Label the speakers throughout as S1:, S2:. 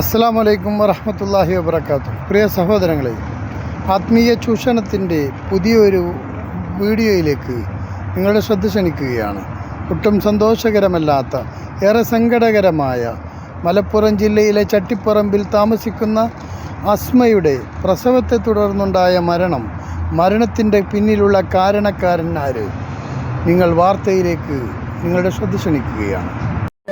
S1: അസ്സാം വലൈക്കും വറഹമത്തല്ലാഹി വബർക്കാത്തു പ്രിയ സഹോദരങ്ങളെ ആത്മീയ ചൂഷണത്തിന്റെ പുതിയൊരു വീഡിയോയിലേക്ക് നിങ്ങളുടെ ശ്രദ്ധ ക്ഷണിക്കുകയാണ്. ഒട്ടും സന്തോഷകരമല്ലാത്ത ഏറെ സങ്കടകരമായ മലപ്പുറം ജില്ലയിലെ ചട്ടിപ്പറമ്പിൽ താമസിക്കുന്ന അസ്മയുടെ പ്രസവത്തെ തുടർന്നുണ്ടായ മരണം മരണത്തിന്റെ പിന്നിലുള്ള കാരണക്കാരൻ ആര്? നിങ്ങൾ വാർത്തയിലേക്ക് നിങ്ങളുടെ ശ്രദ്ധ ക്ഷണിക്കുകയാണ്.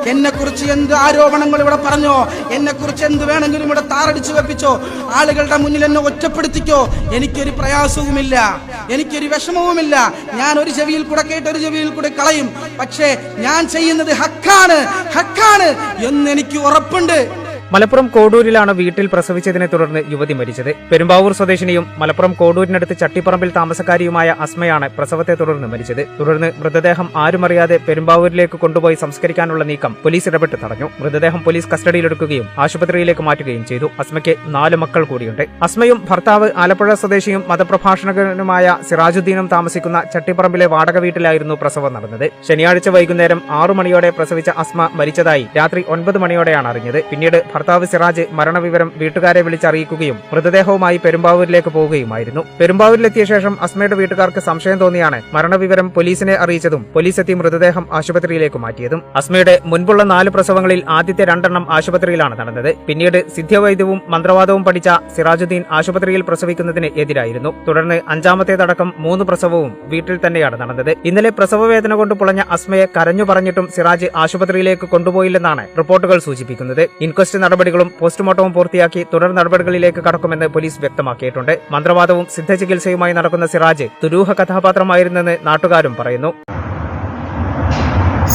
S2: എന്നെ കുറിച്ച് എന്ത് ആരോപണങ്ങൾ ഇവിടെ പറഞ്ഞോ? എന്നെ കുറിച്ച് എന്ത് വേണമെങ്കിലും ഇവിടെ താറടിച്ചു വെപ്പിച്ചോ? ആളുകളുടെ മുന്നിൽ എന്നെ ഒറ്റപ്പെടുത്തിക്കോ? എനിക്കൊരു പ്രയാസവുമില്ല. എനിക്കൊരു വിഷമവുമില്ല. ഞാൻ ഒരു ചെവിയിൽ കൂടെ കേട്ട് ഒരു ചെവിയിൽ കൂടെ കളയും. പക്ഷേ ഞാൻ ചെയ്യുന്നത് ഹക്കാണ്. ഹക്കാണ്. എന്ന് എനിക്ക് ഉറപ്പുണ്ട്.
S3: മലപ്പുറം കോഡൂരിലാണ് വീട്ടിൽ പ്രസവിച്ചതിനെ തുടർന്ന് യുവതി മരിച്ചത്. പെരുമ്പാവൂർ സ്വദേശിനിയും മലപ്പുറം കോഡൂരിനടുത്ത് ചട്ടിപ്പറമ്പിൽ താമസക്കാരിയുമായ അസ്മയാണ് പ്രസവത്തെ തുടർന്ന് മരിച്ചത്. തുടർന്ന് മൃതദേഹം ആരുമറിയാതെ പെരുമ്പാവൂരിലേക്ക് കൊണ്ടുപോയി സംസ്കരിക്കാനുള്ള നീക്കം പോലീസ് ഇടപെട്ട് തടഞ്ഞു. മൃതദേഹം പോലീസ് കസ്റ്റഡിയിലെടുക്കുകയും ആശുപത്രിയിലേക്ക് മാറ്റുകയും ചെയ്തു. അസ്മയ്ക്ക് നാല് മക്കൾ കൂടിയുണ്ട്. അസ്മയും ഭർത്താവ് ആലപ്പുഴ സ്വദേശിയും മതപ്രഭാഷകനുമായ സിറാജുദ്ദീനും താമസിക്കുന്ന ചട്ടിപ്പറമ്പിലെ വാടക വീട്ടിലായിരുന്നു പ്രസവം നടന്നത്. ശനിയാഴ്ച വൈകുന്നേരം ആറു മണിയോടെ പ്രസവിച്ച അസ്മ മരിച്ചതായി രാത്രി ഒൻപത് മണിയോടെയാണ് അറിഞ്ഞത്. പിന്നീട് ഭർത്താവ് സിറാജ് മരണവിവരം വീട്ടുകാരെ വിളിച്ചറിയിക്കുകയും മൃതദേഹവുമായി പെരുമ്പാവൂരിലേക്ക് പോവുകയുമായിരുന്നു. പെരുമ്പാവൂരിലെത്തിയ ശേഷം അസ്മയുടെ വീട്ടുകാർക്ക് സംശയം തോന്നിയാണ് മരണവിവരം പോലീസിനെ അറിയിച്ചതും പോലീസ് എത്തി മൃതദേഹം ആശുപത്രിയിലേക്ക് മാറ്റിയതും. അസ്മയുടെ മുൻപുള്ള നാല് പ്രസവങ്ങളിൽ ആദ്യത്തെ രണ്ടെണ്ണം ആശുപത്രിയിലാണ് നടന്നത്. പിന്നീട് സിദ്ധ്യവൈദ്യവും മന്ത്രവാദവും പഠിച്ച സിറാജുദ്ദീൻ ആശുപത്രിയിൽ പ്രസവിക്കുന്നതിന് എതിരായിരുന്നു. തുടർന്ന് അഞ്ചാമത്തേതടക്കം മൂന്ന് പ്രസവവും വീട്ടിൽ തന്നെയാണ് നടന്നത്. ഇന്നലെ പ്രസവവേദന കൊണ്ട് പുളഞ്ഞ അസ്മയെ കരഞ്ഞു പറഞ്ഞിട്ടും സിറാജ് ആശുപത്രിയിലേക്ക് കൊണ്ടുപോയില്ലെന്നാണ് റിപ്പോർട്ടുകൾ സൂചിപ്പിക്കുന്നത്. ഇൻക്വസ്റ്റ് നടപടികളും പോസ്റ്റ്മോർട്ടവും പൂർത്തിയാക്കി തുടർ നടപടികളിലേക്ക് കടക്കുമെന്ന് പോലീസ് വ്യക്തമാക്കിയിട്ടുണ്ട്. മന്ത്രവാദവും സിദ്ധചികിത്സയുമായി നടക്കുന്ന സിറാജ് ദുരൂഹ കഥാപാത്രമായിരുന്നെന്ന് നാട്ടുകാരും പറയുന്നു.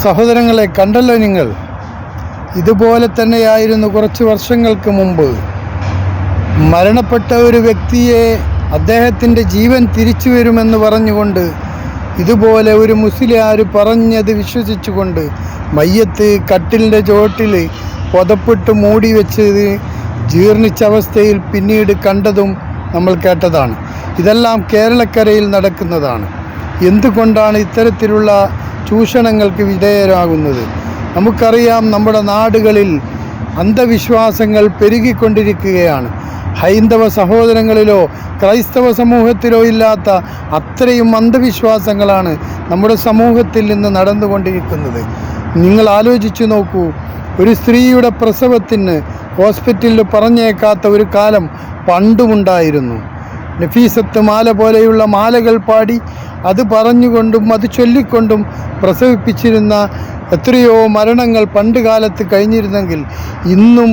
S1: സഹോദരങ്ങളെ കണ്ടല്ലോ നിങ്ങൾ. ഇതുപോലെ തന്നെയായിരുന്നു കുറച്ച് വർഷങ്ങൾക്ക് മുമ്പ്. മരണപ്പെട്ട ഒരു വ്യക്തിയെ അദ്ദേഹത്തിന്റെ ജീവൻ തിരിച്ചു വരുമെന്ന് പറഞ്ഞുകൊണ്ട് ഇതുപോലെ ഒരു മുസ്ലിയാർ പറഞ്ഞത് വിശ്വസിച്ചുകൊണ്ട് മയ്യത്ത് കട്ടിലിന്റെ ചോട്ടിൽ പുതപ്പിട്ട് മൂടി വെച്ചത് ജീർണിച്ച അവസ്ഥയിൽ പിന്നീട് കണ്ടതും നമ്മൾ കേട്ടതാണ്. ഇതെല്ലാം കേരളക്കരയിൽ നടക്കുന്നതാണ്. എന്തുകൊണ്ടാണ് ഇത്തരത്തിലുള്ള ചൂഷണങ്ങൾക്ക് വിധേയരാകുന്നത്? നമുക്കറിയാം നമ്മുടെ നാടുകളിൽ അന്ധവിശ്വാസങ്ങൾ പെരുകിക്കൊണ്ടിരിക്കുകയാണ്. ഹൈന്ദവ സഹോദരങ്ങളിലോ ക്രൈസ്തവ സമൂഹത്തിലോ ഇല്ലാത്ത അത്രയും അന്ധവിശ്വാസങ്ങളാണ് നമ്മുടെ സമൂഹത്തിൽ നിന്ന് നടന്നുകൊണ്ടിരിക്കുന്നത്. നിങ്ങൾ ആലോചിച്ചു നോക്കൂ ഒരു സ്ത്രീയുടെ പ്രസവത്തിന് ഹോസ്പിറ്റലിൽ പറഞ്ഞേക്കാത്ത ഒരു കാലം പണ്ടുമുണ്ടായിരുന്നു. നഫീസത്ത് മാല പോലെയുള്ള മാലകൾ പാടി അത് പറഞ്ഞുകൊണ്ടും അത് ചൊല്ലിക്കൊണ്ടും പ്രസവിപ്പിച്ചിരുന്ന എത്രയോ മരണങ്ങൾ പണ്ട് കാലത്ത് കഴിഞ്ഞിരുന്നെങ്കിൽ ഇന്നും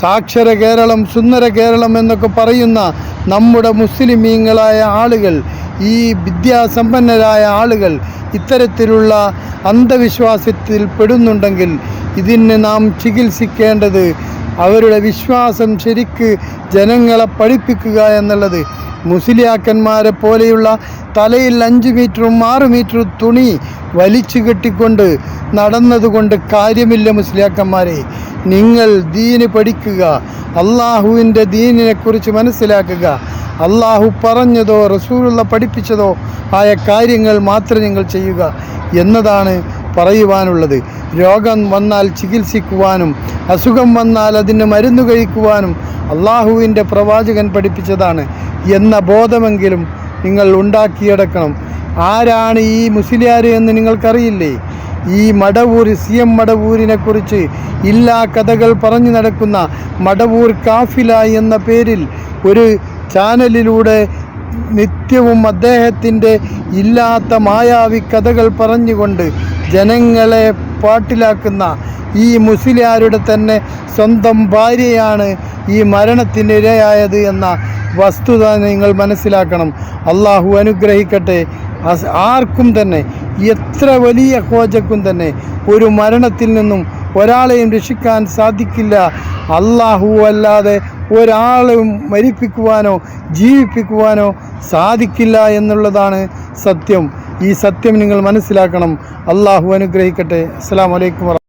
S1: സാക്ഷര കേരളം സുന്ദര കേരളം എന്നൊക്കെ പറയുന്ന നമ്മുടെ മുസ്ലിമീങ്ങളായ ആളുകൾ ഈ വിദ്യാസമ്പന്നരായ ആളുകൾ ഇത്തരത്തിലുള്ള അന്ധവിശ്വാസത്തിൽ പെടുന്നുണ്ടെങ്കിൽ ഇതിന് നാം ചികിത്സിക്കേണ്ടത് അവരുടെ വിശ്വാസം ശരിക്ക് ജനങ്ങളെ പഠിപ്പിക്കുക എന്നുള്ളത്. മുസ്ലിയാക്കന്മാരെ പോലെയുള്ള തലയിൽ അഞ്ച് മീറ്ററും ആറ് മീറ്ററും തുണി വലിച്ചു കെട്ടിക്കൊണ്ട് നടന്നതുകൊണ്ട് കാര്യമില്ല മുസ്ലിയാക്കന്മാരെ. നിങ്ങൾ ദീന് പഠിക്കുക അള്ളാഹുവിന്റെ ദീനിനെക്കുറിച്ച് മനസ്സിലാക്കുക. അള്ളാഹു പറഞ്ഞതോ റസൂലുള്ള പഠിപ്പിച്ചതോ ആയ കാര്യങ്ങൾ മാത്രം നിങ്ങൾ ചെയ്യുക എന്നതാണ് പറയുവാനുള്ളത്. രോഗം വന്നാൽ ചികിത്സിക്കുവാനും അസുഖം വന്നാൽ അതിന് മരുന്ന് കഴിക്കുവാനും അള്ളാഹുവിന്റെ പ്രവാചകൻ പഠിപ്പിച്ചതാണ് എന്ന ബോധമെങ്കിലും നിങ്ങൾ ഉണ്ടാക്കിയെടുക്കണം. ആരാണ് ഈ മുസ്ലിയാർ എന്ന് നിങ്ങൾക്കറിയില്ലേ? ഈ മടവൂർ സി എം മടവൂരിനെ കുറിച്ച് ഇല്ലാ കഥകൾ പറഞ്ഞു നടക്കുന്ന മടവൂർ കാഫില എന്ന പേരിൽ ഒരു ചാനലിലൂടെ നിത്യവും അദ്ദേഹത്തിന്റെ ഇല്ലാത്ത മായാവി കഥകൾ പറഞ്ഞുകൊണ്ട് ജനങ്ങളെ പാട്ടിലാക്കുന്ന ഈ മുസ്ലിയാരുടെ തന്നെ സ്വന്തം ഭാര്യയാണ് ഈ മരണത്തിനിരയായത് എന്ന വസ്തുത നിങ്ങൾ മനസ്സിലാക്കണം. അള്ളാഹു അനുഗ്രഹിക്കട്ടെ. ആർക്കും തന്നെ എത്ര വലിയ കോജക്കും തന്നെ ഒരു മരണത്തിൽ നിന്നും ഒരാളെയും രക്ഷിക്കാൻ സാധിക്കില്ല. അള്ളാഹു അല്ലാതെ ഒരാളെയും മരിപ്പിക്കുവാനോ ജീവിപ്പിക്കുവാനോ സാധിക്കില്ല എന്നുള്ളതാണ് സത്യം. ഈ സത്യം നിങ്ങൾ മനസ്സിലാക്കണം. അള്ളാഹു അനുഗ്രഹിക്കട്ടെ. അസ്സാം വലൈക്കും